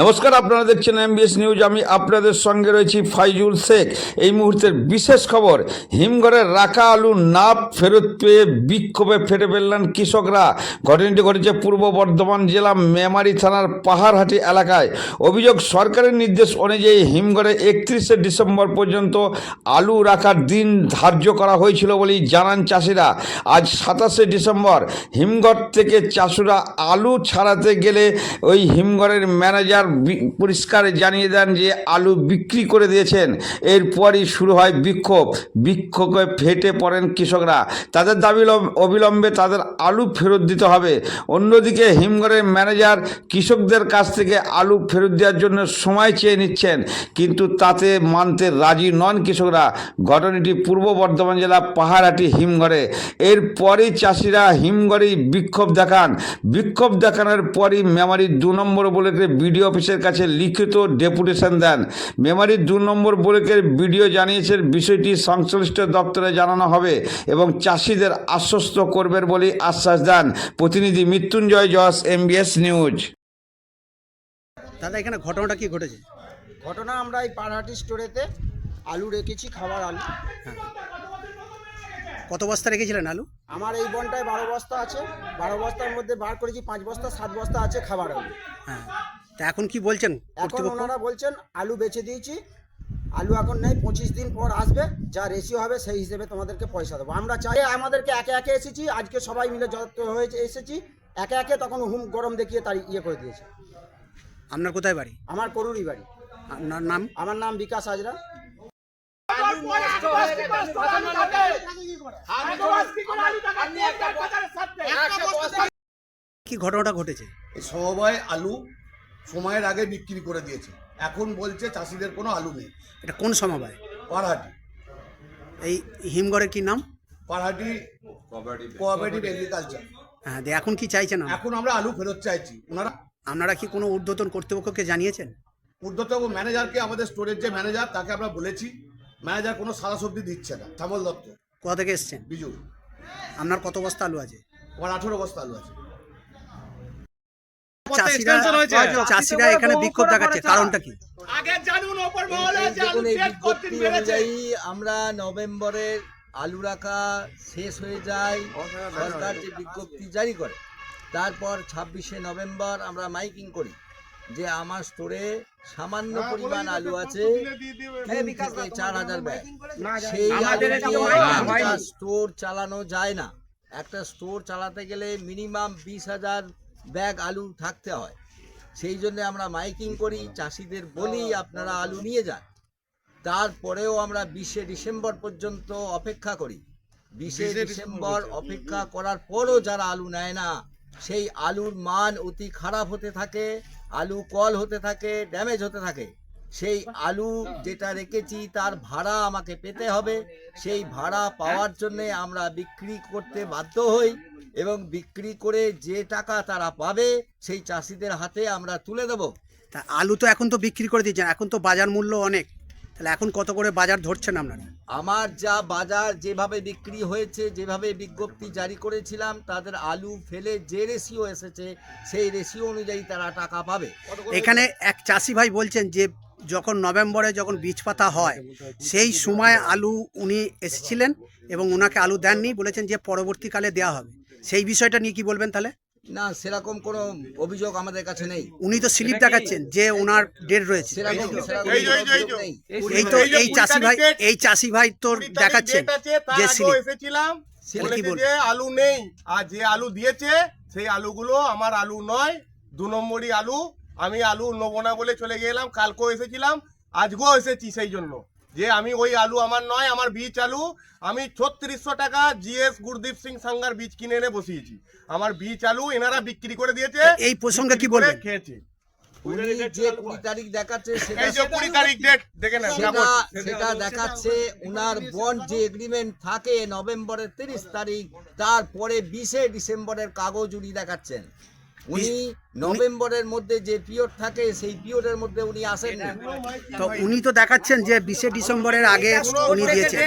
নমস্কার, আপনারা দেখছেন এমবিএস নিউজ আমি আপনাদের সঙ্গে রয়েছি ফাইজুল শেখ। এই মুহূর্তের বিশেষ খবর হিমঘরের রাখা আলু না ফেরত পেয়ে বিক্ষোভে ফেটে ফেললেন কৃষকরা। ঘটনাটি ঘটেছে পূর্ব বর্ধমান জেলা মেমারি থানার পাহাড়হাটি এলাকায়। অভিযোগ, সরকারের নির্দেশ অনুযায়ী হিমঘরে একত্রিশে ডিসেম্বর পর্যন্ত আলু রাখার দিন ধার্য করা হয়েছিল বলেই জানান চাষিরা। আজ সাতাশে ডিসেম্বর, হিমঘর থেকে চাষুরা আলু ছাড়াতে গেলে ওই হিমঘরের ম্যানেজার পরিষ্কার জানিয়ে দেন যে আলু বিক্রি করে দিয়েছেন। এরপরই শুরু হয় বিক্ষোভ। বিক্ষোভে ফেটে পড়েন কৃষকরা। তাদের দাবি লম- অবিলম্বে তাদের আলু ফেরত দিতে হবে। অন্যদিকে হিমঘরের ম্যানেজার কৃষকদের কাছ থেকে আলু ফেরত দেওয়ার জন্য সময় চেয়ে নিচ্ছেন। কিন্তু তাতে মানতে রাজি নন কৃষকরা। ঘটনাটি পূর্ব বর্ধমান জেলা পাহাড়াটি হিমঘরে। এরপরই চাষিরা হিমঘরেই বিক্ষোভ দেখান। বিক্ষোভ দেখানোর পরই মেমারি দু নম্বর বলে বিডিও অফিসের কাছে লিখিত ডেপুটেশন দেন। মেমারির দু নম্বর ব্লকের বিডিও জানিয়েছেন বিষয়টি সংশ্লিষ্ট দপ্তরে জানানো হবে এবং চাষিদের আশ্বস্ত করবেন বলে আশ্বাস দেন। প্রতিনিধি মৃত্যুঞ্জয় যশ এমবিএস নিউজ দাদা এখানে ঘটনাটা কি ঘটেছে? ঘটনা আমরা এই পাড়হাটি স্টোরেতে আলু রেখেছি খাবার আলু। কত বস্তা রেখেছিলেন আলু? আমার এই বনটায় বারো বস্তা আছে। বারো বস্তার মধ্যে বার করেছি পাঁচ বস্তা সাত বস্তা আছে খাবার আলু। হ্যাঁ। তা এখন কি বলছেন এখন ওনারা বলছেন আলু বেচে দিয়েছি। আলু এখন নেই পঁচিশ দিন পর আসবে। যা রেশিও হবে সেই হিসেবে তোমাদেরকে পয়সা দেবো। আমরা চাই আমাদেরকে একে একে এসেছি আজকে সবাই মিলে যত হয়েছে এসেছি। একে একে তখন হুম গরম দেখিয়ে তার ইয়ে করে দিয়েছে। আপনার কোথায় বাড়ি? আমার করুরই বাড়ি। আপনার নাম? আমার নাম বিকাশ হাজরা। কি ঘটনাটা ঘটেছে? সবাই আলু সময়ের আগে বিক্রি করে দিয়েছে। এখন বলছে চাষিদের কোনো আলু নেই। এটা কোন সমবায়? পাড়হাটি। এই হিমঘরের কি নাম? পাড়হাটি কোঅপারেটিভ এগ্রিকালচার হ্যাঁ দিয়ে এখন কি চাইছেন? এখন আমরা আলু ফেরত চাইছি। ওনারা আপনারা কি কোনো ঊর্ধ্বতন কর্তৃপক্ষকে জানিয়েছেন? ঊর্ধ্বতম ম্যানেজারকে আমাদের স্টোরের যে ম্যানেজার তাকে আমরা বলেছি ম্যানেজার কোনো সারা সবজি দিচ্ছে না শ্যামল দত্ত। কোথা থেকে এসছেন? বিজু আপনার কত বস্তা আলু আছে? আমার আঠেরো বস্তা আলু আছে। চাষিরা চাষিরা এখানে বিক্ষোভ দেখাচ্ছে কারণটা কি? দেখুন এই বিজ্ঞপ্তি অনুযায়ী আমরা নভেম্বরের আলু রাখা শেষ হয়ে যায়। সরকার যে বিজ্ঞপ্তি জারি করে তারপর ছাব্বিশে নভেম্বর আমরা মাইকিং করি যে আমার স্টোরে সামান্য পরিমাণ আলু আছে। থেকে চার হাজার ব্যাগ সেই আলু স্টোর চালানো যায় না। একটা স্টোর চালাতে গেলে মিনিমাম বিশ হাজার ব্যাগ আলু থাকতে হয়। সেই জন্য আমরা মাইকিং করি চাষিদের বলি আপনারা আলু নিয়ে যান। তারপরেও আমরা বিশে ডিসেম্বর পর্যন্ত অপেক্ষা করি। বিশে ডিসেম্বর অপেক্ষা করার পরও যারা আলু নেয় না সেই আলুর মান অতি খারাপ হতে থাকে আলু কল হতে থাকে ড্যামেজ হতে থাকে। সেই আলু যেটা রেখেছি তার ভাড়া আমাকে পেতে হবে। সেই ভাড়া পাওয়ার জন্যে আমরা বিক্রি করতে বাধ্য হই এবং বিক্রি করে যে টাকা তারা পাবে সেই চাষিদের হাতে আমরা তুলে দেবো। তা আলু তো এখন তো বিক্রি করে দিয়েছেন এখন তো বাজার মূল্য অনেক। তাহলে এখন কত করে বাজার ধরছেন আপনারা? আমার যা বাজার যেভাবে বিক্রি হয়েছে যেভাবে বিজ্ঞপ্তি জারি করেছিলাম তাদের আলু ফেলে যে রেশিও এসেছে সেই রেশিও অনুযায়ী তারা টাকা পাবে। এখানে এক চাষি ভাই বলছেন যে যখন নভেম্বরে যখন বীজ পাতা হয় সেই সময় আলু উনি এসেছিলেন এবং ওনাকে আলু দেননি বলেছেন যে পরবর্তীকালে দেওয়া হবে। সেই বিষয়টা নিয়ে কি বলবেন তাহলে? না সেরকম কোনো অভিযোগ আমাদের কাছে নেই। উনি তো স্লিপ দেখাচ্ছেন যে ওনার ডেট রয়েছে। এই তো এই চাষি ভাই এই চাষি ভাই তোর দেখাচ্ছেন যে স্লিপ। এসেছিলাম। যে আলু নেই আর যে আলু দিয়েছে সেই আলুগুলো আমার আলু নয় দু নম্বরই আলু। আমি আলু নেব না বলে চলে গেলাম কালকেও এসেছিলাম আজকেও এসেছি সেই জন্য। যে আমি ওই আলু আমার নয় আমার বীজ আলু আমি ছত্রিশশো টাকা জিএস গুরদীপ সিং সাঙ্গার বীজ কিনে এনে বসিয়েছি। আমার বীজ আলু এনারা বিক্রি করে দিয়েছে এই প্রসঙ্গে কি বলবেন? খেয়েছে। উনি যে কুড়ি তারিখ দেখাচ্ছে সেটা এই যে কুড়ি তারিখ ডেট দেখে নেন সেটা সেটা দেখাচ্ছে উনার বন্ড যে এগ্রিমেন্ট থাকে নভেম্বরের তিরিশ তারিখ তারপরে বিশে ডিসেম্বরের কাগজ উনি দেখাচ্ছেন। উনি নভেম্বরের মধ্যে যে পিরিয়ড থাকে সেই পিরিয়ডের মধ্যে উনি আসেন। না তো উনি তো দেখাচ্ছেন যে বিশে ডিসেম্বরের আগে উনি দিয়েছেন।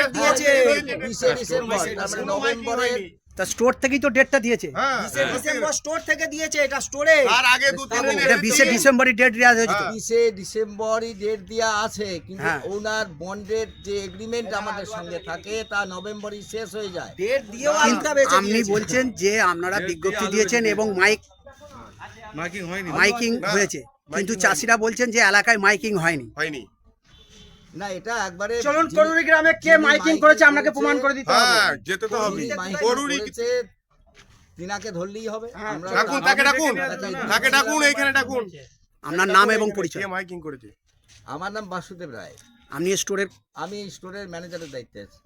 বিশে ডিসেম্বর তার মানে নভেম্বরের তা স্টোর থেকেই তো ডেটটা দিয়েছে। হ্যাঁ ডিসেম্বর স্টোর থেকে দিয়েছে এটা স্টোরে তার আগে দু তিন দিন এটা বিশে ডিসেম্বরই ডেট দেওয়া হয়েছে তো। বিশে ডিসেম্বরই ডেট দেওয়া আছে কিন্তু হ্যাঁ। ওনার বন্ডের যে এগ্রিমেন্ট আমাদের সঙ্গে থাকে তা নভেম্বরই শেষ হয়ে যায়। ডেট দিয়েও আপনি বলছেন যে আপনারা বিজ্ঞপ্তি দিয়েছেন এবং মাইক মাইকিং হয়েছে। কিন্তু চাষিরা বলছেন যে এলাকায় মাইকিং হয়নি। হয়নি। না এটা একবারে চলুন করুরি গ্রামে কে মাইকিং করেছে আপনাকে প্রমাণ করে দিতে হবে। হ্যাঁ যেতে তো হবে। করুরি তিনাকে ধরলেই হবে। আমরা ডাকুন তাকে ডাকুন। তাকে ডাকুন এইখানে ডাকুন। আপনার নাম এবং পরিচয়। কে মাইকিং করেছে? আমার নাম বাসুদেব রায়। আপনি স্টোরের আমি স্টোরের ম্যানেজারের দায়িত্বে আছি।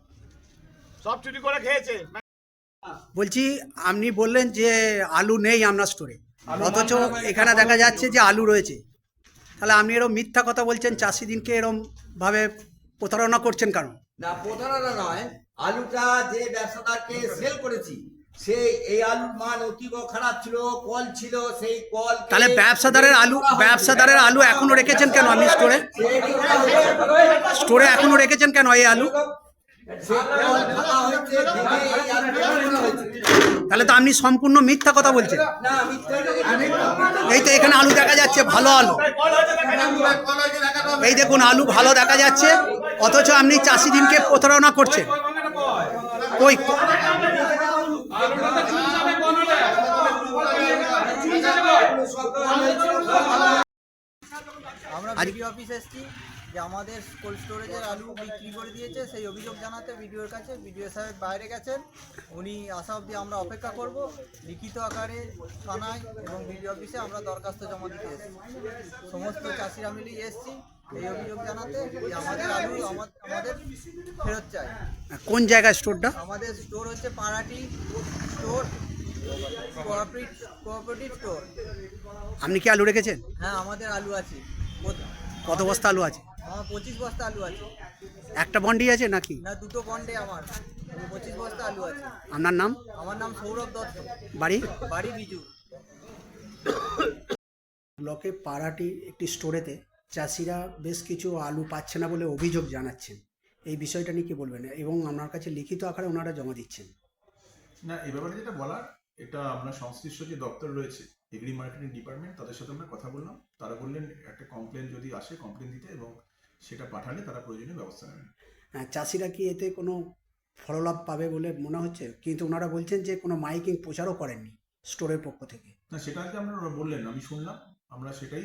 সব চুরি করে খেয়েছে। বলছি আপনি বললেন যে আলু নেই আপনার স্টোরে। অথচ এখানে দেখা যাচ্ছে যে আলু রয়েছে। তাহলে আপনি এরকম মিথ্যা কথা বলছেন চাষি দিনকে এরকম ভাবে প্রতারণা করছেন কারণ না প্রতারণা নয়। আলুটা যে ব্যবসাদারকে সেল করেছি সেই এই আলুর মান অতীব খারাপ ছিল কল ছিল সেই কল তাহলে ব্যবসাদারের আলু ব্যবসাদারের আলু এখনও রেখেছেন কেন আপনি স্টোরে স্টোরে এখনও রেখেছেন কেন এই আলু? তাহলে তো আপনি সম্পূর্ণ মিথ্যা কথা বলছেন। এই তো এখানে আলু দেখা যাচ্ছে ভালো আলু। এই দেখুন আলু ভালো দেখা যাচ্ছে অথচ আপনি চাষি দিনকে প্রতারণা করছেন। ওই আমরা অফিস এসেছি। যে আমাদের কোল্ড স্টোরেজের আলু বিক্রি করে দিয়েছে সেই অভিযোগ জানাতে বিডিওর কাছে বিডিও সাহেব বাইরে গেছেন। উনি আসা অবধি আমরা অপেক্ষা করব লিখিত আকারে থানায় এবং বিডিও অফিসে আমরা দরখাস্ত জমা দিতে এসেছি। সমস্ত চাষিরা মিলিয়ে এসেছি এই অভিযোগ জানাতে যে আমাদের আলু আমাদের ফেরত চাই। কোন জায়গায় স্টোরটা? আমাদের স্টোর হচ্ছে পাড়াটি স্টোর কোঅপারেটিভ স্টোর আপনি কি আলু রেখেছেন? হ্যাঁ আমাদের আলু আছে। কত বস্তা আলু আছে? আমার পঁচিশ বস্তা আলু আছে। একটা বন্ডি আছে নাকি? না দুটো বন্ডে আমার। পঁচিশ বস্তা আলু আছে। আপনার নাম? আমার নাম সৌরভ দত্ত। বাড়ি? বাড়ি বিজু। ব্লকে পাড়াটি একটি স্টোরেতে চাষিরা বেশ কিছু আলু পাচ্ছে না বলে অভিযোগ জানাচ্ছেন। এই বিষয়টা নিয়ে কি বলবেন? এবং আপনার কাছে লিখিত আকারে ওনারা জমা দিচ্ছেন। না এই ব্যাপারে যেটা বলার এটা আমরা সংশ্লিষ্ট যে দপ্তর রয়েছে এগ্রি মার্কেটিং ডিপার্টমেন্ট তাদের সাথে আমরা কথা বললাম। তারা বললেন একটা কমপ্লেন যদি আসে কমপ্লেন দিতে এবং সেটা পাঠালে তারা প্রয়োজনীয় ব্যবস্থা নেবেন হ্যাঁ, চাষিরা কি এতে কোনো ফললাভ পাবে বলে মনে হচ্ছে? কিন্তু ওনারা বলছেন যে কোনো মাইকিং প্রচারও করেননি স্টোরের পক্ষ থেকে। না সেটা আজকে আমরা ওরা বললেন আমি শুনলাম। আমরা সেটাই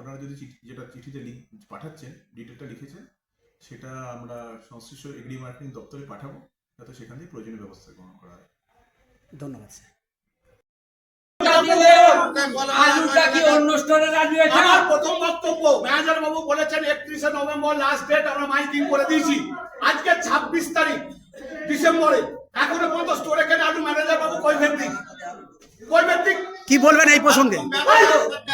ওনারা যদি যেটা চিঠিতে লিখ পাঠাচ্ছেন ডিটেলটা লিখেছেন সেটা আমরা সংশ্লিষ্ট এগ্রি মার্কেটিং দপ্তরে পাঠাবো যাতে সেখান থেকে প্রয়োজনীয় ব্যবস্থা গ্রহণ করা হয়। ধন্যবাদ স্যার। আলুটা কি অন্য স্টোরে রাখবে আমার প্রথম বক্তব্য ম্যানেজার বাবু বলেছেন একত্রিশে নভেম্বর লাস্ট ডেট আমরা মাইকিং করে দিয়েছি। আজকে ছাব্বিশ তারিখ ডিসেম্বরে। এখনও পর্যন্ত স্টোরে কেন আলু ম্যানেজার বাবু কই ভিত্তিক কই কি বলবেন এই প্রসঙ্গে?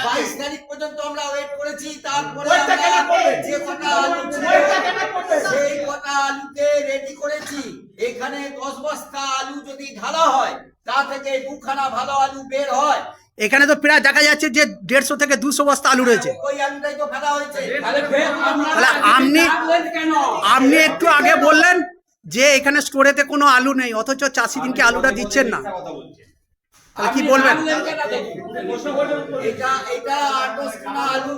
বাইশ তারিখ পর্যন্ত আমরা ওয়েট করেছি তারপরে ওইটা কেন আমরা যে কটা আলু ওইটা কেন করলে? সেই কটা আলুকে রেডি করেছি। এখানে দশ বস্তা আলু যদি ঢালা হয় তা থেকে দুখানা ভালো আলু বের হয়। এখানে তো প্রায় দেখা যাচ্ছে যে দেড়শো থেকে দুশো বস্তা আলু রয়েছে। ওই আলুটাই তো ফেলা হয়েছে তাহলে আপনি আপনি একটু আগে বললেন যে এখানে স্টোরেতে কোনো আলু নেই অথচ চাষি দিনকে আলুটা দিচ্ছেন না। তাহলে কি বলবেন? এটা এটা আট দশ খানা আলু